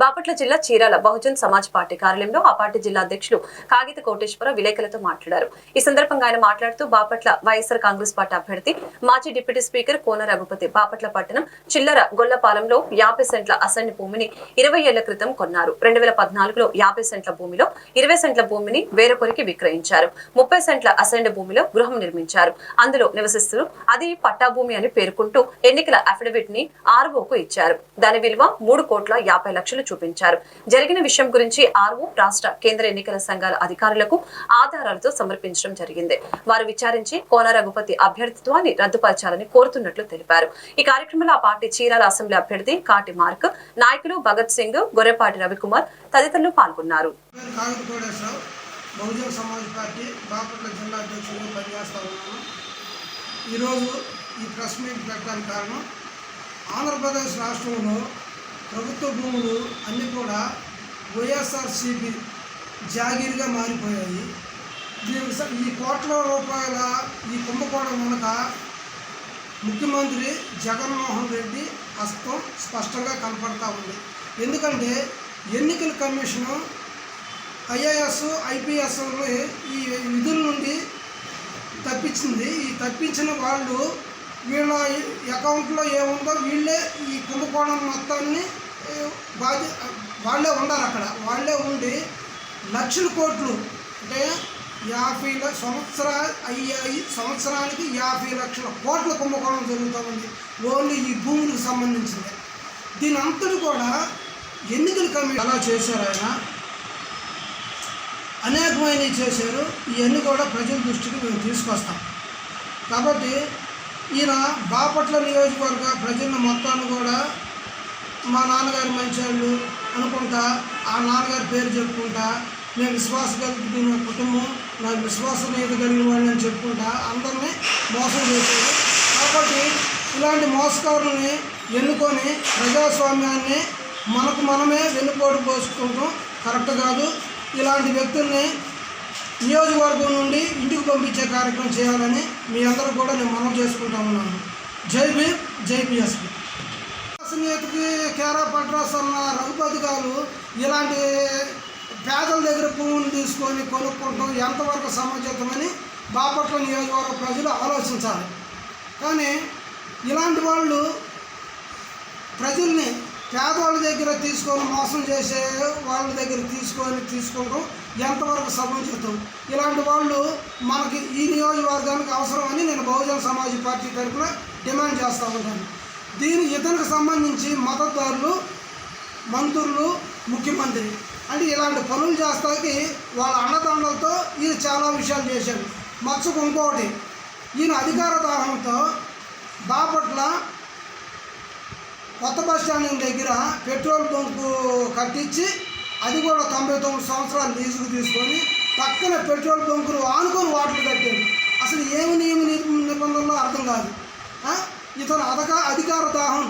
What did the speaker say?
బాపట్ల జిల్లా చీరాల బహుజన్ సమాజ్ పార్టీ కార్యాలయంలో ఆ పార్టీ జిల్లా అధ్యక్షులు కాగిత కోటేశ్వర విలేకరులతో మాట్లాడారు. ఈ సందర్భంగా ఆయన మాట్లాడుతూ బాపట్ల వైఎస్ఆర్ కాంగ్రెస్ పార్టీ అభ్యర్థి మాజీ డిప్యూటీ స్పీకర్ కోన రఘుపతి బాపట్ల పట్టణం చిల్లర గొల్లపాలెంలో యాభై సెంట్ల అసైన్ భూమిని ఇరవై ఏళ్ళ క్రితం కొన్నారు. రెండు వేల పద్నాలుగులో యాభై సెంట్ల భూమిలో ఇరవై సెంట్ల భూమిని వేరొకరికి విక్రయించారు. ముప్పై సెంట్ల అసెండ్ భూమిలో గృహం నిర్మించారు. అందులో నివసిస్తూ అది పట్టాభూమి అని పేర్కొంటూ ఎన్నికల అఫిడవిట్ని ఆర్ఓకు ఇచ్చారు. దాని విలువ మూడు కోట్ల యాభై లక్షలు చూపించారు. జరిగిన విషయం గురించి ఆర్ఓ రాష్ట్ర కేంద్ర ఎన్నికల సంఘాల అధికారులకు ఆధారాలతో సమర్పించడం జరిగింది. వారు విచారించి కోన రఘుపతి అభ్యర్థిత్వాన్ని రద్దుపరచాలని కోరుతున్నట్లు తెలిపారు. ఈ కార్యక్రమంలో ఆ పార్టీ చీరాల అసెంబ్లీ అభ్యర్థి కాటి మార్క్ నాయకులు భగత్ సింగ్ గొర్రెపాటి రవికుమార్ తదితరులు పాల్గొన్నారు. బహుజన సమాజ్ పార్టీ బాపట్ల జిల్లా అధ్యక్షుడిగా పనిచేస్తా ఉన్నాను. ఈరోజు ఈ ప్రెస్ మీట్ పెట్టడానికి కారణం ఆంధ్రప్రదేశ్ రాష్ట్రంలో ప్రభుత్వ భూములు అన్నీ కూడా వైఎస్ఆర్సీపీ జాగీర్గా మారిపోయాయి. దీనికి ఈ కోట్ల రూపాయల ఈ కుంభకోణం వెనుక ముఖ్యమంత్రి జగన్మోహన్ రెడ్డి హస్తం స్పష్టంగా కనపడతా ఉంది. ఎందుకంటే ఎన్నికల కమిషను ఐఏఎస్ ఐపీఎస్ని ఈ విధుల నుండి తప్పించింది. ఈ తప్పించిన వాళ్ళు వీళ్ళ అకౌంట్లో ఏముందో వీళ్ళే ఈ కుంభకోణం మొత్తాన్ని బాధ్య వాళ్ళే ఉండాలి అక్కడ. వాళ్ళే ఉండి లక్షల కోట్లు అంటే యాభై సంవత్సర అయ్యాయి సంవత్సరానికి యాభై లక్షల కోట్ల కుంభకోణం జరుగుతూ ఉంది. ఓన్లీ ఈ భూములకు సంబంధించింది. దీని అంతటి కూడా ఎన్నికల కమిటీ అలా చేశారు ఆయన? అనేకమైనవి చేశారు. ఇవన్నీ కూడా ప్రజల దృష్టికి మేము తీసుకొస్తాం. కాబట్టి ఈయన బాపట్ల నియోజకవర్గ ప్రజలను మొత్తాన్ని కూడా మా నాన్నగారు మంచివాళ్ళు అనుకుంటా ఆ నాన్నగారి పేరు చెప్పుకుంటా నేను విశ్వాస కలిగిన కుటుంబం నాకు విశ్వాసనీయత కలిగిన వాళ్ళని అని చెప్పుకుంటా అందరినీ మోసం చేశారు. కాబట్టి ఇలాంటి మోసకారులని ఎన్నుకొని ప్రజాస్వామ్యాన్ని మనకు మనమే వెన్నుపోటు పోసుకుంటాం. కరెక్ట్ కాదు. ఇలాంటి వ్యక్తుల్ని నియోజకవర్గం నుండి ఇంటికి పంపించే కార్యక్రమం చేయాలని మీ అందరూ కూడా నేను మనం చేసుకుంటా ఉన్నాను. జై భీమ్ జై బిఎస్పీ. విశ్వసనీయతకి కేరా పట్రాస్ అన్న రఘుపతి గారు ఇలాంటి పేదల దగ్గర భూములు తీసుకొని కొనుక్కుంటాం ఎంతవరకు సముచితమని బాపట్ల నియోజకవర్గ ప్రజలు ఆలోచించాలి. కానీ ఇలాంటి వాళ్ళు ప్రజల్ని పేదవాళ్ళ దగ్గర తీసుకొని మోసం చేసే వాళ్ళ దగ్గర తీసుకొని తీసుకోవడం ఎంతవరకు సముచితం ఇలాంటి వాళ్ళు మనకి ఈ నియోజకవర్గానికి అవసరమని నేను బహుజన సమాజ్ పార్టీ తరఫున డిమాండ్ చేస్తూ ఉంటాను దీని ఇతనికి సంబంధించి మతదారులు మంత్రులు ముఖ్యమంత్రి అంటే ఇలాంటి పనులు చేస్తాకి వాళ్ళ అన్నదండలతో ఈయన చాలా విషయాలు చేశాడు. మత్స్సుకు ఇంకోటి ఈయన అధికార దాహంతో బాపట్ల కొత్త బస్ స్టాండ్ దగ్గర పెట్రోల్ బంకు కట్టించి అది కూడా తొంభై తొమ్మిది సంవత్సరాలు లీజుకు తీసుకొని పక్కన పెట్రోల్ బంకులు ఆనుకొని వాటర్ కట్టాడు అసలు ఏమి నియమ నిబంధనలో అర్థం కాదు. ఇతను అధక అధికార దాహం